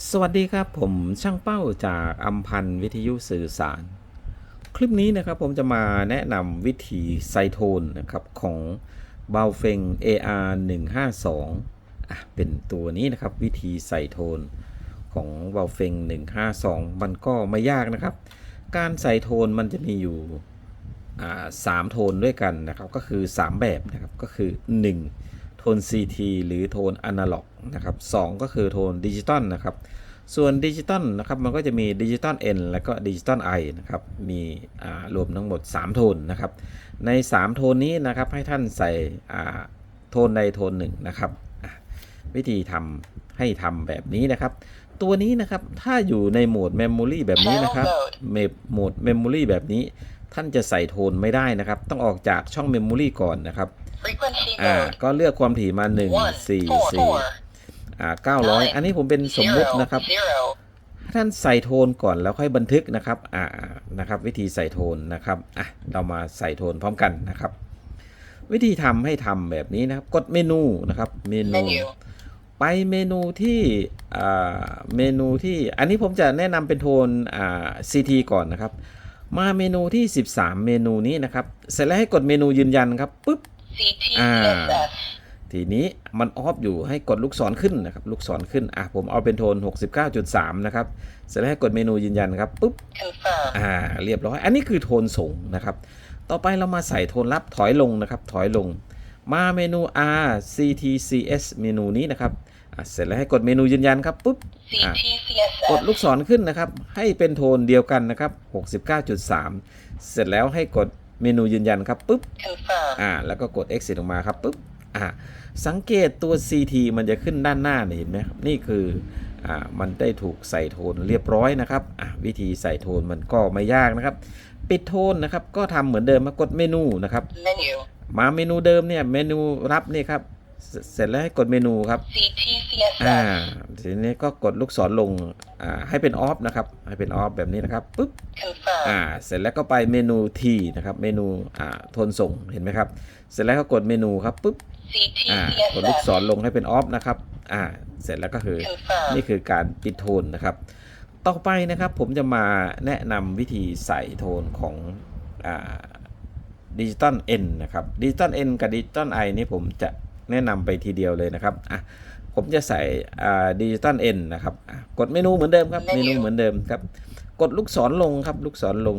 สวัสดีครับผมช่างเป้าจากอัมพันธ์วิทยุสื่อสาร คลิปนี้นะครับผมจะมาแนะนำวิธีไซโทนนะครับของเบาเฟง AR 152อะเป็นตัวนี้นะครับวิธีไซโทนของเบาเฟง 152 มันก็ไม่ยากนะครับ การใส่โทนมันจะมีอยู่สามโทนด้วยกันนะครับก็คือ 3 แบบนะครับก็คือ 1 โทน CT หรือโทนอนาล็อก นะครับสก็คือโทนดิจิตอลนะครับ ส่วนดิจิตอลนะครับมันก็จะมีดิจิตอล N แล้วก็ดิจิตอล I นะครับ มีอ่ารวมทั้งหมด 3 โทนนะครับ ใน 3 โทนนี้นะครับให้ท่านใส่อ่าโทนใดโทนหนึ่งนะครับอะวิธีทำให้ทำแบบนี้นะครับ ตัวนี้นะครับถ้าอยู่ในโหมด Memory แบบนี้นะครับเมมโหมด Memory แบบนี้ท่านจะใส่โทนไม่ได้นะครับ ต้องออกจากช่อง Memory ก่อนนะครับ Frequency อ่า mode. ก็เลือกความถี่มา One, 1 4 four, 4 four. อ่า900 อันนี้ผมเป็นสมมุตินะครับ Zero, ท่านใส่โทนก่อนแล้วค่อยบันทึกนะครับอ่านะครับ วิธีใส่โทนนะครับอะเรามาใส่โทนพร้อมกันนะครับ วิธีทำให้ทำแบบนี้นะครับ กดเมนูนะครับ เมนู Menu. ไปเมนูที่อ่าเมนูที่อันนี้ผมจะแนะนำเป็นโทนอ่า CT ก่อนนะครับ มาเมนูที่ 13 เมนูนี้นะครับ เสร็จแล้วให้กดเมนูยืนยันครับปุ๊บ CT, Ah. CSS. ทีนี้มันออฟอยู่ให้กดลูกศรขึ้นนะครับ ลูกศรขึ้น อะผมเอาเป็นโทน 69.3 นะครับ เสร็จแล้วให้กดเมนูยืนยันครับ ปุ๊บ Confirm. อ่า เรียบร้อย อันนี้คือโทนส่งนะครับ ต่อไปเรามาใส่โทนรับถอยลงนะครับ ถอยลง มาเมนู R CTCS เมนูนี้นะครับอะเสร็จแล้วให้กดเมนูยืนยันครับปุ๊บอะ CT, กด CSS. ลูกศรขึ้นนะครับ ให้เป็นโทนเดียวกันนะครับ 69.3 เสร็จแล้วให้กดเมนูยืนยันครับปุ๊บ Confirm. อ่าแล้วก็กด exit ออกมาครับปุ๊บ อ่าสังเกตตัว CT มันจะขึ้นด้านหน้าเนี่ยเห็นไหมครับนี่คืออ่ามันได้ถูกใส่โทนเรียบร้อยนะครับอ่าวิธีใส่โทนมันก็ไม่ยากนะครับ ปิดโทนนะครับก็ทำเหมือนเดิมมากดเมนูนะครับ Menu. มาเมนูเดิมเนี่ยเมนูรับนี่ครับเสเสร็จแล้วให้กดเมนูครับ CT, อ่า CSS. ทีนี้ก็กดลูกศรลงอ่าให้เป็นออฟนะครับให้เป็นออฟแบบนี้นะครับปุ๊บ Confirm. อ่าเสร็จแล้วก็ไปเมนู T นะครับเมนูอ่าโทนส่งเห็นไหมครับ เสร็จแล้วก็กดเมนูครับปุ๊บ CT, อ่ากดลูกศรลงให้เป็นออฟนะครับ อ่า เสร็จแล้วก็คือนี่คือการปิดโทนนะครับ ต่อไปนะครับผมจะมาแนะนำวิธีใส่โทนของดิจิตอล N นะครับดิจิตอล N กับดิจิตอล I นี่ผมจะแนะนำไปทีเดียวเลยนะครับอะผมจะใส่ดิจิตอล N นะครับ กดเมนูเหมือนเดิมครับ เมนูเหมือนเดิมครับ กดลูกศรลงครับ ลูกศรลง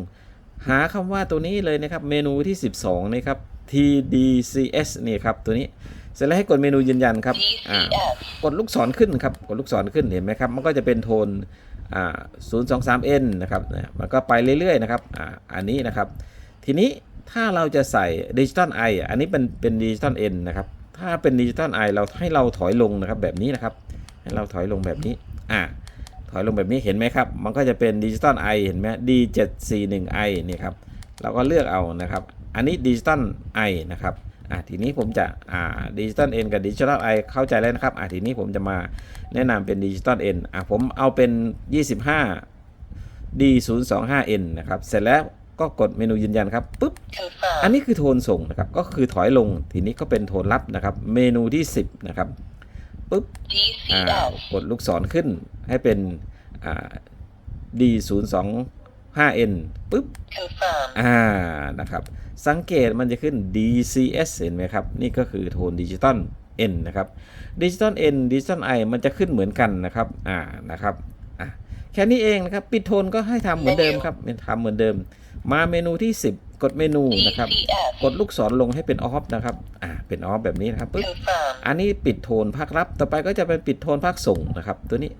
หาคำว่าตัวนี้เลยนะครับเมนูที่ 12นี่ครับ TDCS นี่ครับตัวนี้เสร็จแล้วให้กดเมนูยืนยันครับอ่า DCS. กดลูกศรขึ้นครับกดลูกศรขึ้นเห็นไหมครับมันก็จะเป็นโทนอ่า 023N นะครับนะมันก็ไปเรื่อยๆนะครับอ่าอันนี้นะครับ ทีนี้ถ้าเราจะใส่ดิจิตอลไออันนี้เป็นเป็นดิจิตอล N นะครับ ถ้าเป็นดิจิตอลไอเราให้เราถอยลงนะครับแบบนี้นะครับ ให้เราถอยลงแบบนี้ อ่า ถอยลงแบบนี้เห็นไหมครับ มันก็จะเป็นดิจิตอลไอเห็นไหม D741i นี่ครับ เราก็เลือกเอานะครับ อันนี้ดิจิตอลไอนะครับอ่าทีนี้ผมจะอ่าดิจิตอลเอ็นกับดิจิตอลไอเข้าใจแล้วนะครับอ่าทีนี้ผมจะมาแนะนำเป็นดิจิตอลเอ็นอ่าผมเอาเป็น 25 D025N นะครับ เสร็จแล้วก็กดเมนูยืนยันครับปุ๊บ อัน Confirm. นี้คือโทนส่งนะครับ ก็คือถอยลง ทีนี้ก็เป็นโทนรับนะครับ เมนูที่ 10 นะครับ ปุ๊บอ่า DCS. กดลูกศรขึ้นให้เป็นอ่า D025N ปุ๊บ Confirm. อ่านะครับ สังเกตมันจะขึ้น DCS เห็นไหมครับ นี่ก็คือโทนดิจิตอล N นะครับดิจิตอล N ดิจิตอล I มันจะขึ้นเหมือนกันนะครับอ่านะครับอะแค่นี้เองนะครับ ปิดโทนก็ให้ทำเหมือนเดิมครับทำเหมือนเดิม มาเมนูที่ 10 กดเมนูนะครับ DCS. กดลูกศรลงให้เป็นออฟนะครับอ่าเป็นออฟแบบนี้นะครับปึ๊บ Confirm. อันนี้ปิดโทนภาครับ ต่อไปก็จะเป็นปิดโทนภาคส่งนะครับ ตัวนี้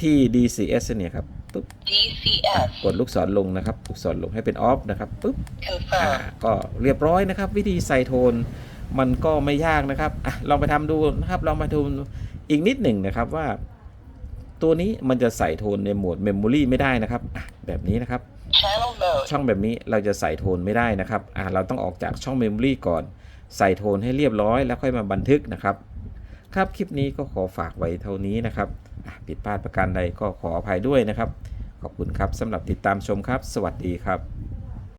ที่ DCS เนี่ยครับปึ๊บ DCS. กดลูกศรลงนะครับ ลูกศรลงให้เป็นออฟนะครับปึ๊บอ่า Confirm. ก็เรียบร้อยนะครับ วิธีใส่โทนมันก็ไม่ยากนะครับอะลองไปทำดูนะครับลองมาดูอีกนิดหนึ่งนะครับว่า ตัวนี้มันจะใส่โทนในโหมดเมมโมรีไม่ได้นะครับอะแบบนี้นะครับ Channel mode. ช่องแบบนี้เราจะใส่โทนไม่ได้นะครับอ่าเราต้องออกจากช่องเมมโมรีก่อน ใส่โทนให้เรียบร้อยแล้วค่อยมาบันทึกนะครับ ครับคลิปนี้ก็ขอฝากไว้เท่านี้นะครับผิดพลาดประการใดก็ขออภัยด้วยนะครับ ขอบคุณครับสำหรับติดตามชมครับ สวัสดีครับ